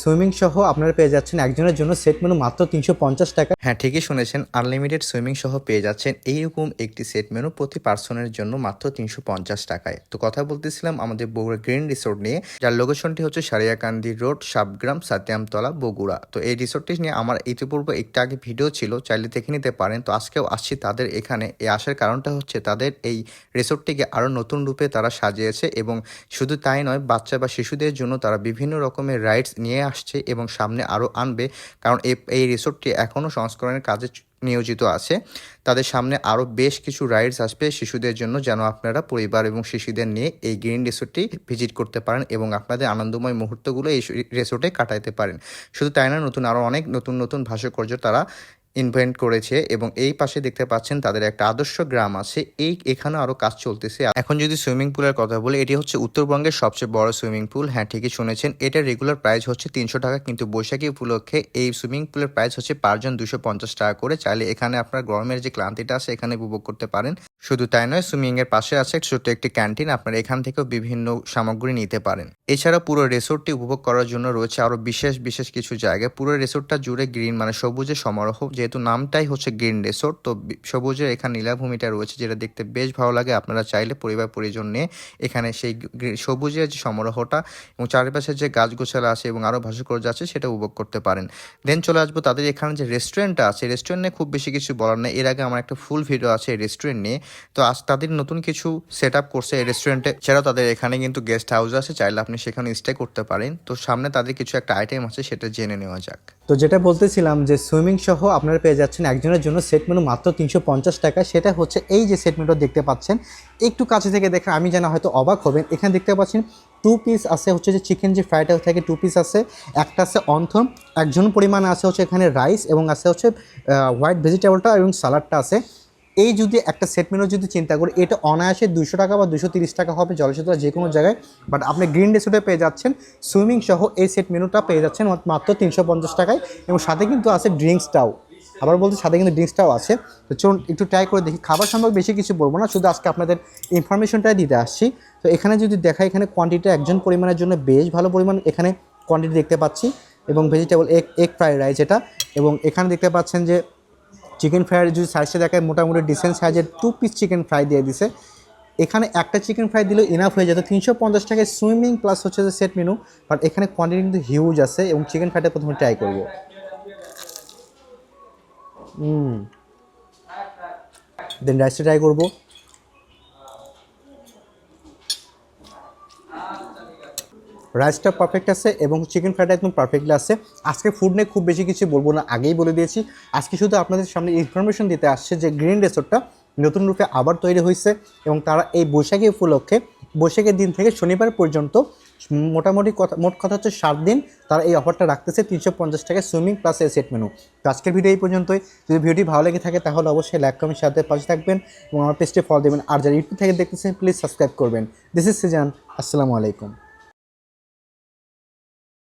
Swimming সহ আপনারা পেয়ে যাচ্ছেন একজনের জন্য সেট মেনু মাত্র তিনশো পঞ্চাশ টাকা। হ্যাঁ ঠিকই শুনেছেন, আনলিমিটেড সুইমিং সহ পেয়ে যাচ্ছেন এইরকম একটি সেট মেনু প্রতি পার্সনের জন্য মাত্র তিনশো পঞ্চাশ টাকায়। তো কথা বলতেছিলাম আমাদের বগুড়া গ্রিন রিসোর্ট নিয়ে, যার লোকেশনটি হচ্ছে সারিয়াকান্দি রোড সাবগ্রাম সাতিয়ামতলা, বগুড়া। তো এই রিসোর্টটি নিয়ে আমার ইতিপূর্বে একটু আগে ভিডিও ছিল, চাইলে দেখে নিতে পারেন। তো আজকেও আসছি তাদের এখানে। এই আসার কারণটা হচ্ছে তাদের এই রিসোর্টটিকে আরও নতুন রূপে তারা সাজিয়েছে এবং শুধু তাই নয়, বাচ্চা বা শিশুদের জন্য তারা বিভিন্ন রকমের রাইডস নিয়ে আসছে এবং সামনে আরও আনবে, কারণ এই রিসোর্টটি এখনও সংস্করণের কাজে নিয়োজিত আছে। তাদের সামনে আরও বেশ কিছু রাইডস আসবে শিশুদের জন্য, যেন আপনারা পরিবার এবং শিশুদের নিয়ে এই গ্রিন রিসোর্টটি ভিজিট করতে পারেন এবং আপনাদের আনন্দময় মুহূর্তগুলো এই রিসোর্টে কাটাইতে পারেন। শুধু তাই না, নতুন আরও অনেক নতুন নতুন ভাস্কর্য তারা ইনভেন্ট করেছে এবং এই পাশে দেখতে পাচ্ছেন তাদের একটা আদর্শ গ্রাম আছে। এই এখানে আরও কাজ চলতেছে। এখন যদি সুইমিং পুলের কথা বলি, এটি হচ্ছে উত্তরবঙ্গের সবচেয়ে বড় সুইমিং পুল। হ্যাঁ ঠিকই শুনেছেন, এটার রেগুলার প্রাইস হচ্ছে তিনশো টাকা, কিন্তু বৈশাখী উপলক্ষে এই সুইমিং পুলের প্রাইস হচ্ছে পারজন দুশো পঞ্চাশ টাকা করে। চাইলে এখানে আপনার গরমের যে ক্লান্তিটা আছে, এখানে উপভোগ করতে পারেন। শুধু তাই নয় সুইমিং এর পাশে আছে ছোট্ট একটি ক্যান্টিন। আপনারা এখান থেকেও বিভিন্ন সামগ্রী নিতে পারেন। এছাড়া পুরো রিসোর্টটি উপভোগ করার জন্য রয়েছে আরও বিশেষ বিশেষ কিছু জায়গা। পুরো রিসোর্টটা জুড়ে গ্রিন মানে সবুজের সমারোহ। যেহেতু নামটাই হচ্ছে গ্রিন রিসোর্ট, তো সবুজের এখানে নীলাভূমিটা রয়েছে, যেটা দেখতে বেশ ভালো লাগে। আপনারা চাইলে পরিবার, পরিজন নিয়ে এখানে সেই সবুজের যে সমারোহটা এবং চারিপাশে যে গাছগোছালা আছে এবং আরও ভাস্কর্য আছে, সেটা উপভোগ করতে পারেন। দেন চলে আসব তাদের এখানে যে রেস্টুরেন্টটা আছে। রেস্টুরেন্ট নিয়ে খুব বেশি কিছু বলার নেই। এর আগে আমার একটা ফুল ভিডিও আছে রেস্টুরেন্ট নিয়ে। তো আজ তাদের নতুন কিছু সেট আপ করছে রেস্টুরেন্টে এছাড়াও তাদের এখানে কিন্তু গেস্ট হাউস আছে, চাইলে আপনি সেখানে স্টে করতে পারেন। তো সামনে তাদের কিছু একটা আইটেম আছে, সেটা জেনে নেওয়া যাক। তো যেটা বলতেছিলাম যে সুইমিং সহ আপনারা পেয়ে যাচ্ছেন একজনের জন্য সেট মেনু মাত্র তিনশো পঞ্চাশ টাকা। সেটা হচ্ছে এই যে সেট মেনুটা দেখতে পাচ্ছেন। একটু কাছে থেকে দেখে আমি জানা হয়তো অবাক হবেন। এখানে দেখতে পাচ্ছেন টু পিস আছে হচ্ছে যে চিকেন যে ফ্রাইটা থাকে টু পিস আছে। একটা আছে অন্থন একজন পরিমাণে আছে হচ্ছে এখানে রাইস এবং আছে হচ্ছে হোয়াইট ভেজিটেবলটা এবং সালাডটা আছে। এই যদি একটা সেট মেনু যদি চিন্তা করি, এটা অনায়াসে দুশো টাকা বা দুশো তিরিশ টাকা হবে জলসেতুরা যে কোনো জায়গায় বাট আপনি গ্রিন রিসোর্টে পেয়ে যাচ্ছেন সুইমিং সহ এই সেট মেনুটা পেয়ে যাচ্ছেন মাত্র- মাত্র তিনশো পঞ্চাশ টাকায় এবং সাথে কিন্তু আছে ড্রিঙ্কসটাও আবার বলতে সাথে কিন্তু ড্রিঙ্কসটাও আছে। তো চলুন একটু ট্রাই করে দেখি। খাবার সম্পর্কে বেশি কিছু বলব না, শুধু আজকে আপনাদের ইনফরমেশনটাই দিতে আসছি। তো এখানে যদি দেখা এখানে কোয়ান্টিটি একজন পরিমাণের জন্য বেশ ভালো পরিমাণ এখানে কোয়ান্টিটি দেখতে পাচ্ছি এবং vegetable egg egg fried rice এটা। এবং এখানে দেখতে পাচ্ছেন যে চিকেন ফ্রাই যদি সাইজটা দেখায়, মোটামুটি ডিসেন্ট সাইজের টু পিস চিকেন ফ্রাই দিয়ে দিছে। এখানে একটা চিকেন ফ্রাই দিলেও ইনাফ হয়ে যেত তিনশো পঞ্চাশ টাকায় সুইমিং প্লাস হচ্ছে যে সেট মেনু বাট এখানে কোয়ান্টিটি কিন্তু হিউজ আছে এবং চিকেন ফ্রাইটা প্রথমে ট্রাই করব। দেন রাইসটা ট্রাই করব। রাইসটা পারফেক্ট আছে এবং চিকেন ফ্রাইটা একদম পারফেক্টলি আছে। আজকে ফুড নিয়ে খুব বেশি কিছু বলব না, আগেই বলে দিয়েছি। আজকে শুধু আপনাদের সামনে ইনফরমেশন দিতে আসছে যে গ্রিন রিসোর্টটা নতুন রূপে আবার তৈরি হয়েছে এবং তারা এই বৈশাখী উপলক্ষে, বৈশাখের দিন থেকে শনিবার পর্যন্ত মোটামুটি কথা, মোট কথা হচ্ছে সাত দিন তারা এই অফারটা রাখতেছে, তিনশো পঞ্চাশ টাকায় সুইমিং প্লাস এই সেট মেনু তো আজকের ভিডিও এই পর্যন্তই। যদি ভিডিওটি ভালো লেগে থাকে তাহলে অবশ্যই লাইক কমেন্ট সাথে পাশে থাকবেন এবং আমার পেজটি ফলো দেবেন। আর যারা ইউটিউব থেকে দেখতেছেন প্লিজ সাবস্ক্রাইব করবেন। দিস ইজ সিজান আসসালামু আলাইকুম।